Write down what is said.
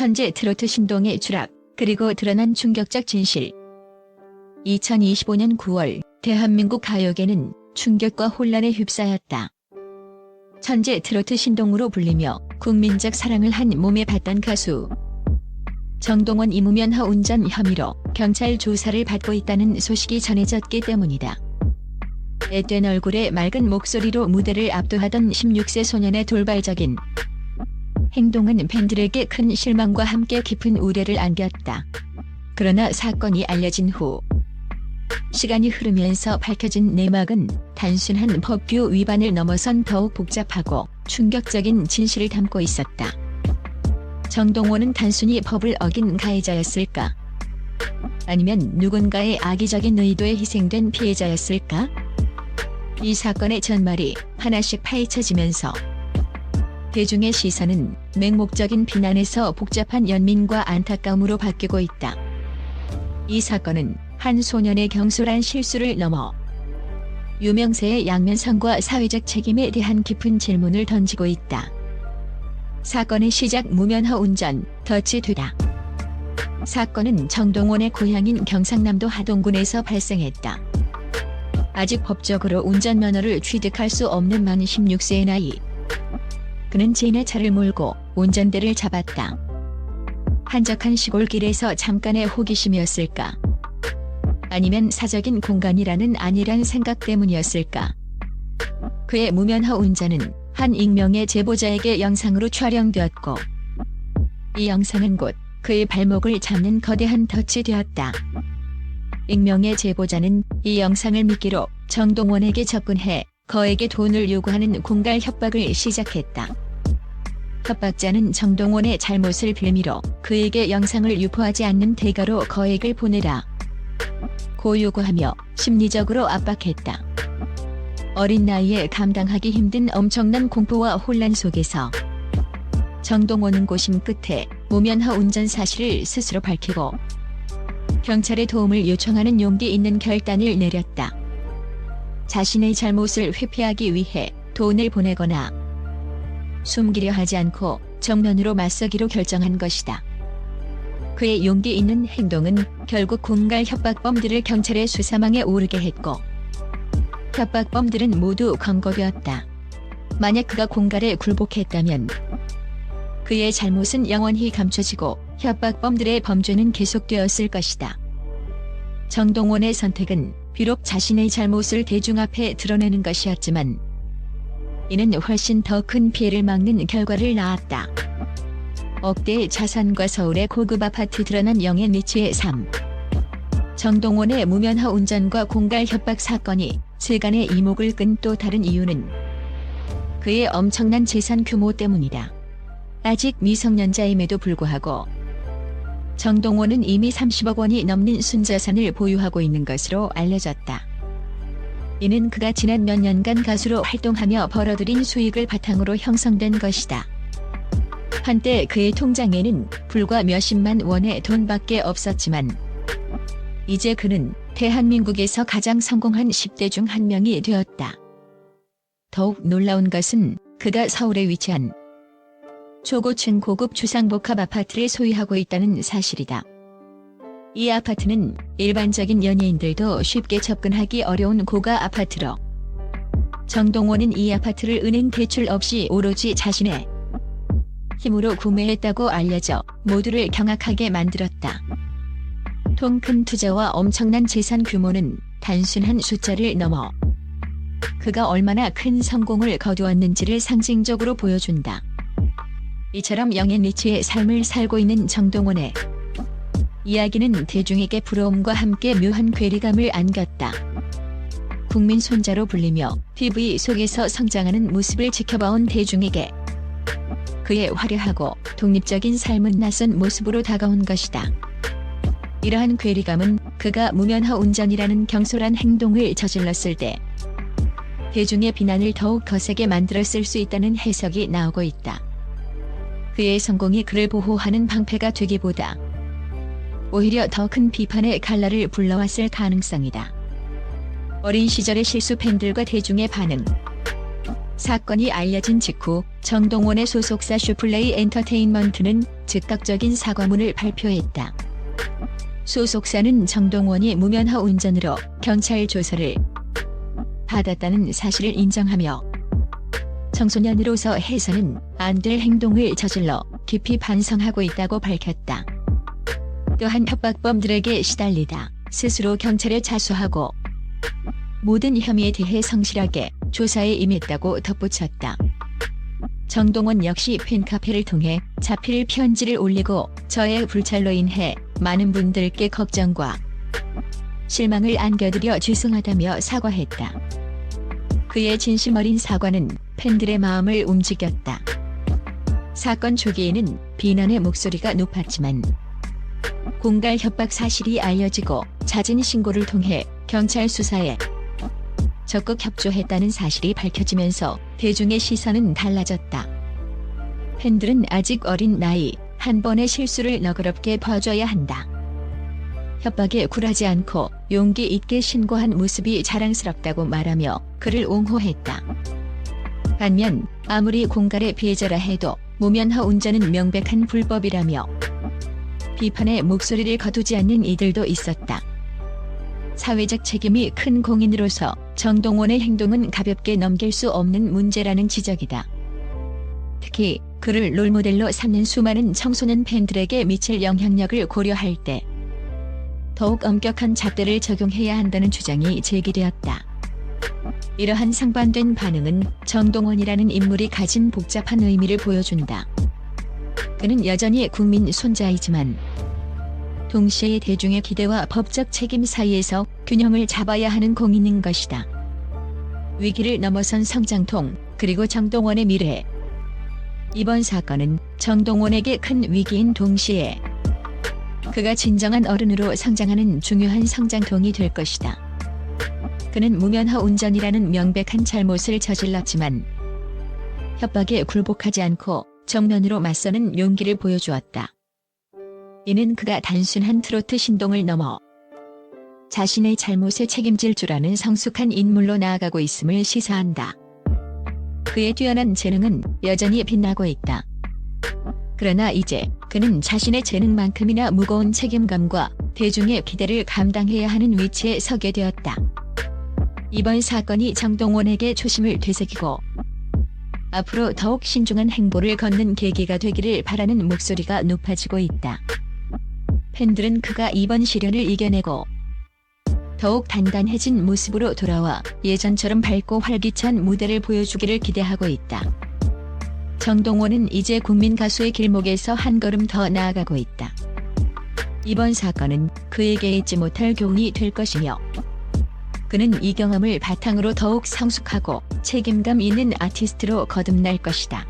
천재 트로트 신동의 추락, 그리고 드러난 충격적 진실. 2025년 9월 대한민국 가요계는 충격과 혼란에 휩싸였다. 천재 트로트 신동으로 불리며 국민적 사랑을 한 몸에 받던 가수. 정동원 이무면 허 운전 혐의로 경찰 조사를 받고 있다는 소식이 전해졌기 때문이다. 앳된 얼굴에 맑은 목소리로 무대를 압도하던 16세 소년의 돌발적인 행동은 팬들에게 큰 실망과 함께 깊은 우려를 안겼다. 그러나 사건이 알려진 후 시간이 흐르면서 밝혀진 내막은 단순한 법규 위반을 넘어선 더욱 복잡하고 충격적인 진실을 담고 있었다. 정동원은 단순히 법을 어긴 가해자였을까? 아니면 누군가의 악의적인 의도에 희생된 피해자였을까? 이 사건의 전말이 하나씩 파헤쳐지면서 대중의 시선은 맹목적인 비난에서 복잡한 연민과 안타까움으로 바뀌고 있다. 이 사건은 한 소년의 경솔한 실수를 넘어 유명세의 양면성과 사회적 책임에 대한 깊은 질문을 던지고 있다. 사건의 시작 무면허 운전 덫이 되다. 사건은 정동원의 고향인 경상남도 하동군에서 발생했다. 아직 법적으로 운전면허를 취득할 수 없는 만 16세의 나이. 그는 지인의 차를 몰고 운전대를 잡았다. 한적한 시골길에서 잠깐의 호기심이었을까? 아니면 사적인 공간이라는 안일한 생각 때문이었을까? 그의 무면허 운전은 한 익명의 제보자에게 영상으로 촬영되었고 이 영상은 곧 그의 발목을 잡는 거대한 덫이 되었다. 익명의 제보자는 이 영상을 미끼로 정동원에게 접근해 거에게 돈을 요구하는 공갈 협박을 시작했다. 협박자는 정동원의 잘못을 빌미로 그에게 영상을 유포하지 않는 대가로 거액을 보내라. 고 요구하며 심리적으로 압박했다. 어린 나이에 감당하기 힘든 엄청난 공포와 혼란 속에서 정동원은 고심 끝에 무면허 운전 사실을 스스로 밝히고 경찰의 도움을 요청하는 용기 있는 결단을 내렸다. 자신의 잘못을 회피하기 위해 돈을 보내거나 숨기려 하지 않고 정면으로 맞서기로 결정한 것이다. 그의 용기 있는 행동은 결국 공갈 협박범들을 경찰의 수사망에 오르게 했고 협박범들은 모두 검거되었다. 만약 그가 공갈에 굴복했다면 그의 잘못은 영원히 감춰지고 협박범들의 범죄는 계속되었을 것이다. 정동원의 선택은 비록 자신의 잘못을 대중 앞에 드러내는 것이었지만 이는 훨씬 더 큰 피해를 막는 결과를 낳았다. 억대의 자산과 서울의 고급 아파트 드러난 영의 니치의 삶. 정동원의 무면허 운전과 공갈 협박 사건이 세간의 이목을 끈 또 다른 이유는 그의 엄청난 재산 규모 때문이다. 아직 미성년자임에도 불구하고 정동원은 이미 30억 원이 넘는 순자산을 보유하고 있는 것으로 알려졌다. 이는 그가 지난 몇 년간 가수로 활동하며 벌어들인 수익을 바탕으로 형성된 것이다. 한때 그의 통장에는 불과 몇십만 원의 돈밖에 없었지만 이제 그는 대한민국에서 가장 성공한 10대 중 한 명이 되었다. 더욱 놀라운 것은 그가 서울에 위치한 초고층 고급 주상복합 아파트를 소유하고 있다는 사실이다. 이 아파트는 일반적인 연예인들도 쉽게 접근하기 어려운 고가 아파트로 정동원은 이 아파트를 은행 대출 없이 오로지 자신의 힘으로 구매했다고 알려져 모두를 경악하게 만들었다. 통큰 투자와 엄청난 재산 규모는 단순한 숫자를 넘어 그가 얼마나 큰 성공을 거두었는지를 상징적으로 보여준다. 이처럼 영의 리치의 삶을 살고 있는 정동원의 이야기는 대중에게 부러움과 함께 묘한 괴리감을 안겼다. 국민 손자로 불리며 TV 속에서 성장하는 모습을 지켜봐온 대중에게 그의 화려하고 독립적인 삶은 낯선 모습으로 다가온 것이다. 이러한 괴리감은 그가 무면허 운전이라는 경솔한 행동을 저질렀을 때 대중의 비난을 더욱 거세게 만들었을 수 있다는 해석이 나오고 있다. 그의 성공이 그를 보호하는 방패가 되기보다 오히려 더 큰 비판의 칼날을 불러왔을 가능성이다. 어린 시절의 실수 팬들과 대중의 반응 사건이 알려진 직후 정동원의 소속사 슈플레이 엔터테인먼트는 즉각적인 사과문을 발표했다. 소속사는 정동원이 무면허 운전으로 경찰 조사를 받았다는 사실을 인정하며 청소년으로서 해서는 안 될 행동을 저질러 깊이 반성하고 있다고 밝혔다. 또한 협박범들에게 시달리다 스스로 경찰에 자수하고 모든 혐의에 대해 성실하게 조사에 임했다고 덧붙였다. 정동원 역시 팬카페를 통해 자필 편지를 올리고 저의 불찰로 인해 많은 분들께 걱정과 실망을 안겨드려 죄송하다며 사과했다. 그의 진심 어린 사과는 팬들의 마음을 움직였다. 사건 초기에는 비난의 목소리가 높았지만 공갈 협박 사실이 알려지고 잦은 신고를 통해 경찰 수사에 적극 협조했다는 사실이 밝혀지면서 대중의 시선은 달라졌다. 팬들은 아직 어린 나이 한 번의 실수를 너그럽게 봐줘야 한다. 협박에 굴하지 않고 용기 있게 신고한 모습이 자랑스럽다고 말하며 그를 옹호했다. 반면 아무리 공갈의 피해자라 해도 무면허 운전은 명백한 불법이라며 비판의 목소리를 거두지 않는 이들도 있었다. 사회적 책임이 큰 공인으로서 정동원의 행동은 가볍게 넘길 수 없는 문제라는 지적이다. 특히 그를 롤모델로 삼는 수많은 청소년 팬들에게 미칠 영향력을 고려할 때 더욱 엄격한 잣대를 적용해야 한다는 주장이 제기되었다. 이러한 상반된 반응은 정동원이라는 인물이 가진 복잡한 의미를 보여준다. 그는 여전히 국민 손자이지만 동시에 대중의 기대와 법적 책임 사이에서 균형을 잡아야 하는 공인인 것이다. 위기를 넘어선 성장통 그리고 정동원의 미래 이번 사건은 정동원에게 큰 위기인 동시에 그가 진정한 어른으로 성장하는 중요한 성장통이 될 것이다. 그는 무면허 운전이라는 명백한 잘못을 저질렀지만 협박에 굴복하지 않고 정면으로 맞서는 용기를 보여주었다. 이는 그가 단순한 트로트 신동을 넘어 자신의 잘못에 책임질 줄 아는 성숙한 인물로 나아가고 있음을 시사한다. 그의 뛰어난 재능은 여전히 빛나고 있다. 그러나 이제 그는 자신의 재능만큼이나 무거운 책임감과 대중의 기대를 감당해야 하는 위치에 서게 되었다. 이번 사건이 정동원에게 초심을 되새기고 앞으로 더욱 신중한 행보를 걷는 계기가 되기를 바라는 목소리가 높아지고 있다. 팬들은 그가 이번 시련을 이겨내고 더욱 단단해진 모습으로 돌아와 예전처럼 밝고 활기찬 무대를 보여주기를 기대하고 있다. 정동원은 이제 국민 가수의 길목에서 한 걸음 더 나아가고 있다. 이번 사건은 그에게 잊지 못할 교훈이 될 것이며 그는 이 경험을 바탕으로 더욱 성숙하고 책임감 있는 아티스트로 거듭날 것이다.